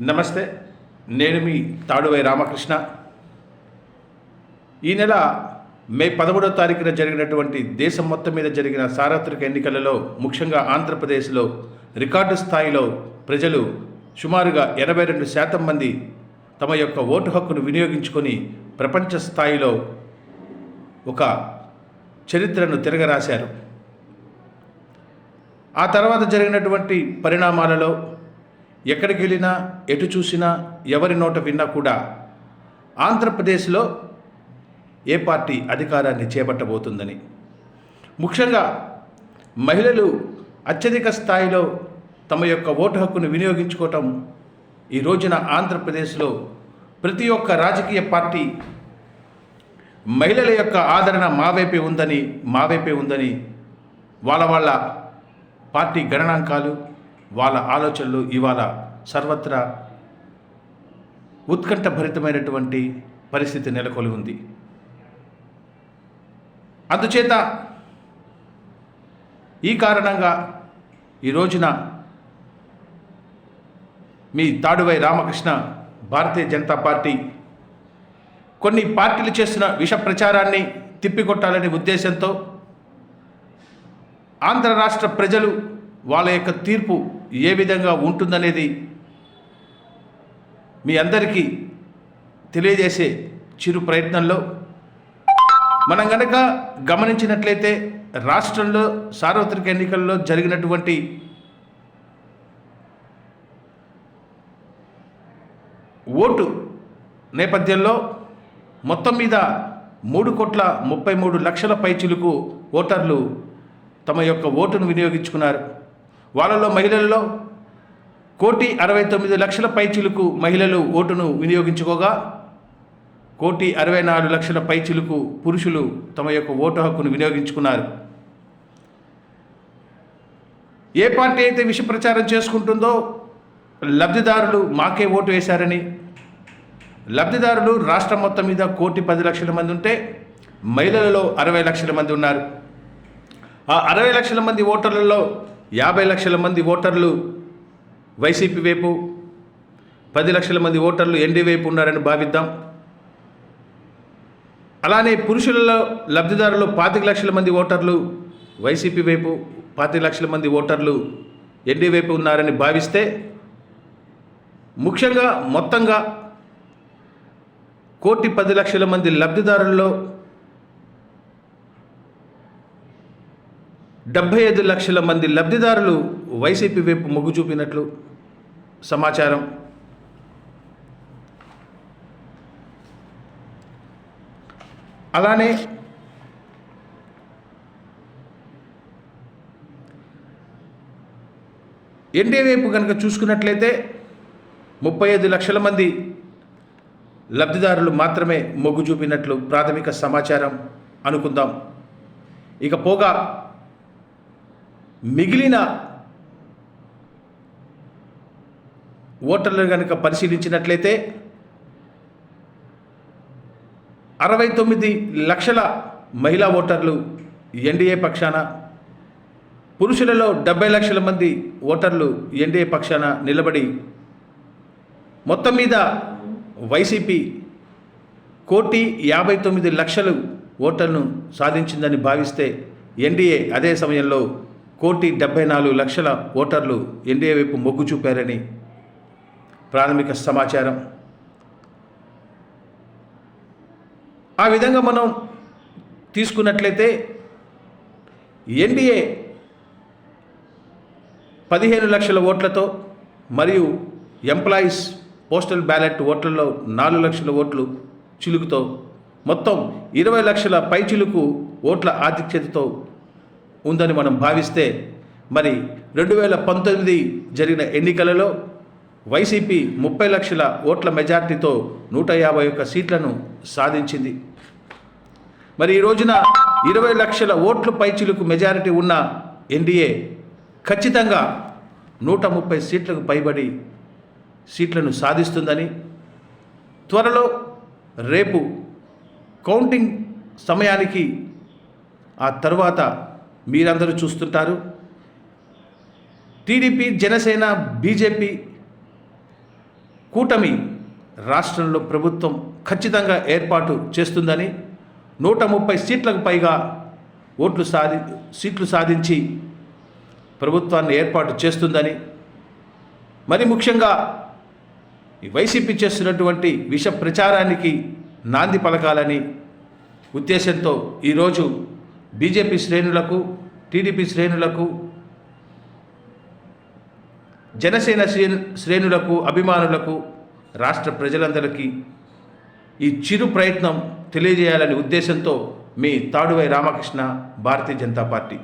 నమస్తే నేను మీ తాడువై రామకృష్ణ. ఈ నెల మే పదమూడవ తారీఖున జరిగినటువంటి దేశం మొత్తం మీద జరిగిన సార్వత్రిక ఎన్నికలలో ముఖ్యంగా ఆంధ్రప్రదేశ్లో రికార్డు స్థాయిలో ప్రజలు సుమారుగా ఎనభై రెండు శాతం మంది తమ యొక్క ఓటు హక్కును వినియోగించుకొని ప్రపంచ స్థాయిలో ఒక చరిత్రను తిరగరాశారు. ఆ తర్వాత జరిగినటువంటి పరిణామాలలో ఎక్కడికి వెళ్ళినా ఎటు చూసినా ఎవరి నోట విన్నా కూడా ఆంధ్రప్రదేశ్లో ఏ పార్టీ అధికారాన్ని చేపట్టబోతుందని. ముఖ్యంగా మహిళలు అత్యధిక స్థాయిలో తమ యొక్క ఓటు హక్కును వినియోగించుకోవటం ఈ రోజున ఆంధ్రప్రదేశ్లో ప్రతి ఒక్క రాజకీయ పార్టీ మహిళల యొక్క ఆదరణ మా వైపే ఉందని మా వైపే ఉందని వాళ్ళ వాళ్ళ పార్టీ గణనాంకాలు వాళ్ళ ఆలోచనలు ఇవాళ సర్వత్రా ఉత్కంఠభరితమైనటువంటి పరిస్థితి నెలకొని ఉంది. అందుచేత ఈ కారణంగా ఈ రోజున మీ తాడువై రామకృష్ణ భారతీయ జనతా పార్టీ కొన్ని పార్టీలు చేస్తున్న విష ప్రచారాన్ని తిప్పికొట్టాలనే ఉద్దేశంతో ఆంధ్ర రాష్ట్ర ప్రజలు వాళ్ళ యొక్క తీర్పు ఏ విధంగా ఉంటుందనేది మీ అందరికీ తెలియజేసే చిరు ప్రయత్నంలో మనం గనక గమనించినట్లయితే రాష్ట్రంలో సార్వత్రిక ఎన్నికల్లో జరిగినటువంటి ఓటు నేపథ్యంలో మొత్తం మీద మూడు కోట్ల ముప్పై మూడు లక్షల పైచులకు ఓటర్లు తమ యొక్క ఓటును వినియోగించుకున్నారు. వాళ్ళలో మహిళలలో కోటి అరవై తొమ్మిది లక్షల పైచిలుకు మహిళలు ఓటును వినియోగించుకోగా కోటి అరవై నాలుగు లక్షల పైచిలుకు పురుషులు తమ యొక్క ఓటు హక్కును వినియోగించుకున్నారు. ఏ పార్టీ అయితే విష ప్రచారం చేసుకుంటుందో లబ్ధిదారులు మాకే ఓటు వేశారని లబ్ధిదారులు రాష్ట్రం మొత్తం మీద కోటి పది లక్షల మంది ఉంటే మహిళలలో అరవై లక్షల మంది ఉన్నారు. ఆ అరవై లక్షల మంది ఓటర్లలో యాభై లక్షల మంది ఓటర్లు వైసీపీ వైపు పది లక్షల మంది ఓటర్లు ఎన్డీ వైపు ఉన్నారని భావిద్దాం. అలానే పురుషులలో లబ్ధిదారులు పాతిక లక్షల మంది ఓటర్లు వైసీపీ వైపు పాతిక లక్షల మంది ఓటర్లు ఎన్డీ వైపు ఉన్నారని భావిస్తే ముఖ్యంగా మొత్తంగా కోటి పది లక్షల మంది లబ్ధిదారుల్లో డెబ్భై ఐదు లక్షల మంది లబ్ధిదారులు వైసీపీ వైపు మొగ్గు చూపినట్లు సమాచారం. అలానే ఎన్డీఏ వైపు కనుక చూసుకున్నట్లయితే ముప్పై ఐదు లక్షల మంది లబ్ధిదారులు మాత్రమే మొగ్గు చూపినట్లు ప్రాథమిక సమాచారం అనుకుందాం. ఇక పోగా మిగిలిన ఓటర్లు కనుక పరిశీలించినట్లయితే అరవై తొమ్మిది లక్షల మహిళా ఓటర్లు ఎన్డీఏ పక్షాన పురుషులలో డెబ్బై లక్షల మంది ఓటర్లు ఎన్డీఏ పక్షాన నిలబడి మొత్తం మీద వైసీపీ కోటి యాభై తొమ్మిది లక్షలు ఓటర్ను సాధించిందని భావిస్తే ఎన్డీఏ అదే సమయంలో కోటి డెబ్బై నాలుగు లక్షల ఓటర్లు ఎన్డీఏ వైపు మొగ్గు చూపారని ప్రాథమిక సమాచారం. ఆ విధంగా మనం తీసుకున్నట్లయితే ఎన్డీఏ పదిహేను లక్షల ఓట్లతో మరియు ఎంప్లాయీస్ పోస్టల్ బ్యాలెట్ ఓట్లలో నాలుగు లక్షల ఓట్లు చిలుకుతో మొత్తం ఇరవై లక్షల పై చిలుకు ఓట్ల ఆధిక్యతతో ఉందని మనం భావిస్తే మరి రెండు వేల పంతొమ్మిది జరిగిన ఎన్నికలలో వైసీపీ ముప్పై లక్షల ఓట్ల మెజార్టీతో నూట యాభై ఒక్క సీట్లను సాధించింది. మరి ఈ రోజున ఇరవై లక్షల ఓట్లు పైచిలుకు మెజారిటీ ఉన్న ఎన్డీఏ ఖచ్చితంగా నూట ముప్పై సీట్లకు పైబడి సీట్లను సాధిస్తుందని త్వరలో రేపు కౌంటింగ్ సమయానికి ఆ తర్వాత మీరందరూ చూస్తుంటారు. టీడీపీ జనసేన బీజేపీ కూటమి రాష్ట్రంలో ప్రభుత్వం ఖచ్చితంగా ఏర్పాటు చేస్తుందని నూట ముప్పై సీట్లకు పైగా ఓట్లు సాధి సీట్లు సాధించి ప్రభుత్వాన్ని ఏర్పాటు చేస్తుందని మరి ముఖ్యంగా వైసీపీ చేస్తున్నటువంటి విష ప్రచారానికి నాంది పలకాలని ఉద్దేశంతో ఈరోజు బీజేపీ శ్రేణులకు టీడీపీ శ్రేణులకు జనసేన శ్రేణు శ్రేణులకు అభిమానులకు రాష్ట్ర ప్రజలందరికీ ఈ చిరు ప్రయత్నం తెలియజేయాలనే ఉద్దేశంతో మీ తాడువై రామకృష్ణ భారతీయ జనతా పార్టీ.